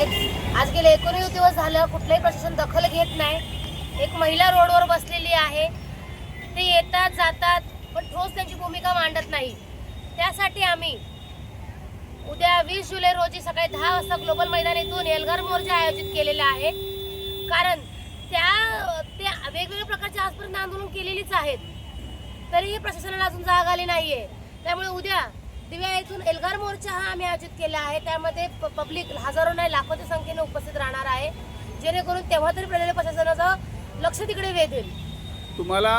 आहेत. आज गेले एकोणीस दिवस झालं कुठलंही प्रशासन दखल घेत नाही. एक महिला रोडवर बसलेली आहे. ते येतात जातात पण ठोस त्यांची भूमिका मांडत नाही. त्यासाठी आम्ही उद्या वीस जुलै रोजी सकाळी दहा वाजता ग्लोबल मैदानातून एल्गार मोर्चा आयोजित केलेला आहे. कारण त्या ते वेगवेगळ्या प्रकारचे आजपर्यंत आंदोलन केलेलीच आहेत. तरीही प्रशासनाला अजून जाग आली नाही आहे त्यामुळे उद्या दिव्या येथून एल्गार मोर्चा हा आम्ही आयोजित केला आहे. त्यामध्ये प- पब्लिक हजारो नाही लाखोच्या संख्येने उपस्थित राहणार आहे. जेणेकरून तेव्हा तरी प्रलेल्या प्रशासनाचं लक्ष तिकडे वेधेल. तुम्हाला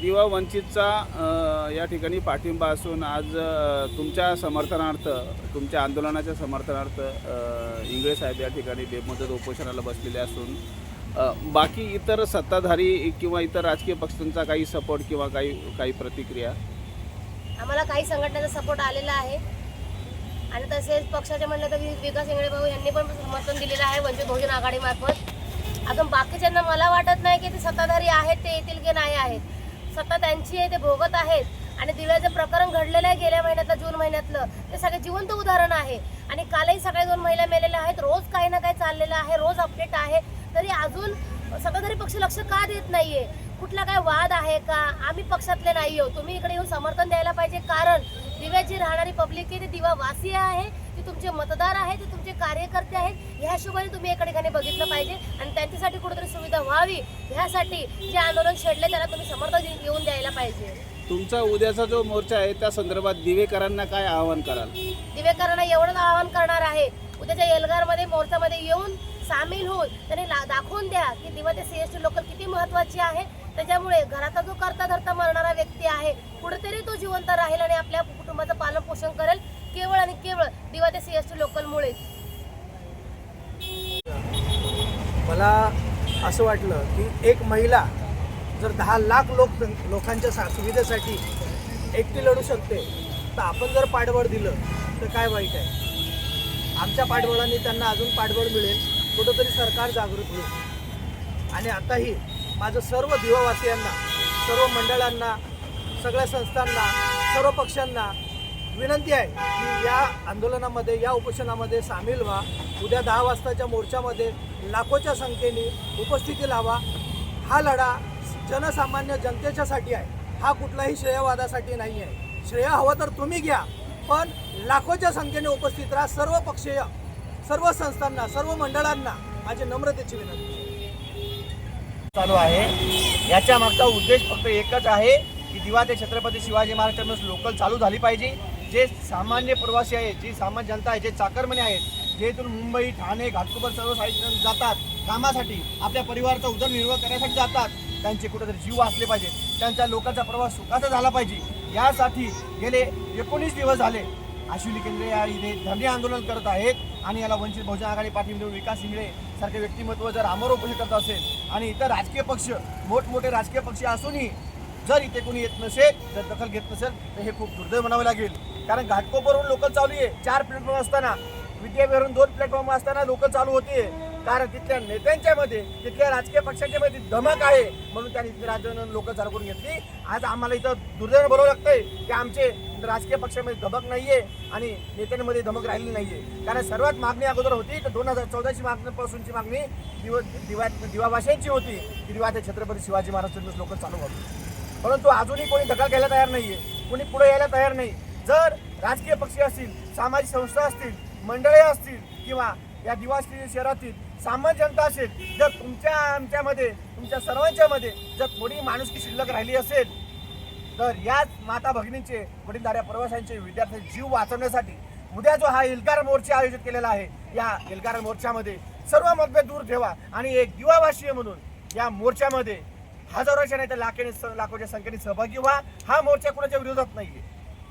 दिवा वंचितचा या ठिकाणी पाठिंबा असून आज तुमच्या समर्थनार्थ तुमच्या आंदोलनाच्या समर्थनार्थ इंगळे साहेब या ठिकाणी बेमुदत उपोषणाला बसलेले असून बाकी इतर सत्ताधारी किंवा इतर राजकीय पक्षांचा काही सपोर्ट किंवा काही काही प्रतिक्रिया? आम्हाला काही संघटनेचा सपोर्ट आलेला आहे. आणि तसेच पक्षाचे म्हणलं तर वि- विकास इंगळे भाऊ यांनी पण समर्थन दिलेलं आहे वंचित बहुजन आघाडीमार्फत अजून बाकीच्यांना मला वाटत नाही की ते सत्ताधारी आहेत ते येतील की नाही आहेत. सत्ता त्यांची आहे ते भोगत आहेत. आणि दिव्याचं प्रकरण घडलेलं आहे गेल्या महिन्यातलं जून महिन्यातलं. ते सगळे जिवंत उदाहरण आहे. आणि कालही सकाळी दोन महिला मेलेल्या आहेत. रोज काही ना काही चाललेलं आहे रोज अपडेट आहे. तरी अजून सत्ताधारी पक्ष लक्ष का देत नाहीये? कुठला काय वाद आहे का? आम्ही पक्षातले नाही आहोत. तुम्ही इकडे येऊन समर्थन द्यायला पाहिजे. कारण दिव्याची राहणारी पब्लिक आहे ती दिवा वासी आहे ती तुमचे मतदार आहे ते तुमचे कार्यकर्ते आहेत. ह्या हिशोबाने तुम्ही एका ठिकाणी बघितलं पाहिजे आणि त्यांच्यासाठी कुठेतरी सुविधा व्हावी. ह्यासाठी जे आंदोलन छेडले त्याला तुम्ही समर्थन येऊन द्यायला पाहिजे. तुमचा उद्याचा जो मोर्चा आहे त्या संदर्भात दिवेकरांना काय आवाहन कराल? दिवेकरांना एवढंच आवाहन करणार आहे. उद्याच्या एल्गारमध्ये मोर्चामध्ये येऊन सामील होऊन त्यांनी दाखवून द्या की दिवा ते सी एस टी लोकल किती महत्वाची आहे. त्याच्यामुळे घराचा जो करता धरता मरणारा व्यक्ती आहे कुठेतरी तो जिवंत राहील आणि आपल्या कुटुंबाचं पालन पोषण करेल केवळ आणि केवळ दिवा ते सी एस टी लोकलमुळे. मला असं वाटलं की एक महिला जर दहा लाख लोक लोकांच्या सा सुविधेसाठी एकटी लढू शकते तर आपण जर पाठबळ दिलं तर काय वाईट आहे? आमच्या पाठबळाने त्यांना अजून पाठबळ मिळेल कुठंतरी सरकार जागृत होईल. आणि आताही माझं सर्व दिवावासियांना सर्व मंडळांना सगळ्या संस्थांना सर्व पक्षांना विनंती आहे की या आंदोलनामध्ये या उपोषणामध्ये सामील व्हा. उद्या दहा वाजताच्या मोर्चामध्ये लाखोच्या संख्येने उपस्थिती लावा. हा लढा जनसामान्य जनतेच्यासाठी आहे. हा कुठलाही श्रेयवादासाठी नाही आहे. श्रेय हवं तर तुम्ही घ्या पण लाखोच्या संख्येने उपस्थित राहा. सर्व पक्षीय सर्व संस्थांना सर्व मंडळांना माझी नम्रतेची विनंती चालू आहे. याच्या मागचा उद्देश फक्त एकच आहे की दिवा ते छत्रपती शिवाजी महाराज टर्मिनस लोकल चालू झाली पाहिजे. जे सामान्य प्रवासी आहेत जी सामान्य जनता आहे जे चाकरमने आहेत जे इथून मुंबई ठाणे घाटकोपर सर्व साईड जातात कामासाठी आपल्या परिवाराचा उदरनिर्वाह करण्यासाठी जातात त्यांचे कुठेतरी जीव वाचले पाहिजे. त्यांच्या लोकांचा प्रवास सुखाचा झाला पाहिजे. यासाठी गेले एकोणीस दिवस झाले. आशिवली केंद्रे या इथे धरणे आंदोलन करत आहेत आणि याला वंचित बहुजन आघाडी पाठिंबा देऊन विकास इंगळे सारखे व्यक्तिमत्व जर आमर उपोषण करत असेल आणि इतर राजकीय पक्ष मोठमोठे राजकीय पक्ष असूनही जर इथे कोणी येत नसेल जर दखल घेत नसेल तर हे खूप दुर्दैव म्हणावे लागेल. कारण घाटकोपरवरून लोकल चालू आहे. चार प्लॅटफॉर्म असताना विद्यापीठवरून दोन प्लॅटफॉर्म असताना लोकल चालू होते कारण तिथल्या नेत्यांच्या मध्ये तिथल्या राजकीय पक्षांच्या मध्ये धमक आहे. म्हणून त्यांनी तिथे राजकारण लोक चालू करून घेतली. आज आम्हाला इथं दुर्दैव बोलावं लागतंय की आमचे राजकीय पक्षामध्ये धमक नाहीये आणि नेत्यांमध्ये धमक राहिली नाहीये. कारण सर्वात मागणी अगोदर होती तर दोन हजार चौदाची मागणीपासूनची मागणी दिव दिवा दिवाभाषेची होती की दिवा ते छत्रपती शिवाजी महाराज लोक चालू होते परंतु अजूनही कोणी दखल घ्यायला तयार नाहीये. कोणी पुढे यायला तयार नाही. जर राजकीय पक्ष असतील सामाजिक संस्था असतील मंडळे असतील किंवा या दिवासी शहरातील सामान्य जनता असेल जर तुमच्या आमच्यामध्ये तुमच्या सर्वांच्या मध्ये जर थोडी माणुसकी शिल्लक राहिली असेल तर याच माता भगिनींचे वडीलधाऱ्या प्रवाशांचे विद्यार्थ्यांचे जीव वाचवण्यासाठी उद्या जो हा एल्गार मोर्चा आयोजित केलेला आहे या एल्गार मोर्चामध्ये सर्व मतभेद दूर ठेवा आणि एक युवावासीय म्हणून या मोर्चामध्ये हजारोच्या नाही तर लाखेने लाखोच्या संख्येने सहभागी व्हा. हा मोर्चा कुणाच्या विरोधात नाहीये.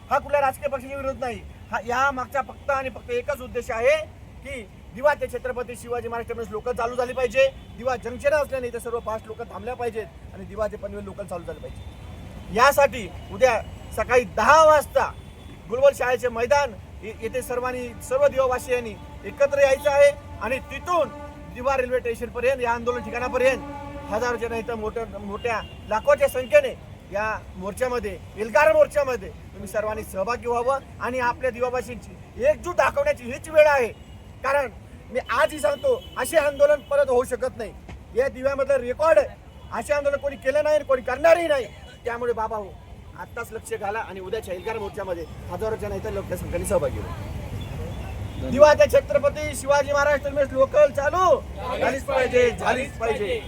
हा कुठल्या राजकीय पक्षाच्या विरोध नाही. हा या मागचा फक्त आणि फक्त एकच उद्देश आहे की दिवा ते छत्रपती शिवाजी महाराज टर्मिनस लोकल चालू झाली पाहिजे. दिवा जंक्शन असल्याने इथे सर्व फास्ट लोक थांबल्या पाहिजेत आणि दिवा ते पनवेल लोकल चालू झाले पाहिजे. यासाठी उद्या सकाळी दहा वाजता गुलबल शाळेचे मैदान येथे सर्वांनी सर्व दिवावासियांनी एकत्र यायचं आहे आणि तिथून दिवा रेल्वे स्टेशनपर्यंत या आंदोलन ठिकाणापर्यंत हजारोच्या नाही तर मोठ्या मोठ्या लाखोच्या संख्येने या मोर्चामध्ये एल्गार मोर्चामध्ये तुम्ही सर्वांनी सहभागी व्हावं आणि आपल्या दिवावासींची एकजूट दाखवण्याची हीच वेळ आहे. कारण मी आजही सांगतो असे आंदोलन परत होऊ शकत नाही. या दिव्यामधलं रेकॉर्ड असे आंदोलन कोणी केलं नाही आणि कोणी करणारही नाही. त्यामुळे बाबा हो आत्ताच लक्ष घाला आणि उद्याच्या एल्गार मोर्चामध्ये हजारोच्या नाही तर लोक संख्येने सहभागी दिवा त्या छत्रपती शिवाजी महाराज टर्मिनस लोकल चालू. झालीच पाहिजे झालीच पाहिजे.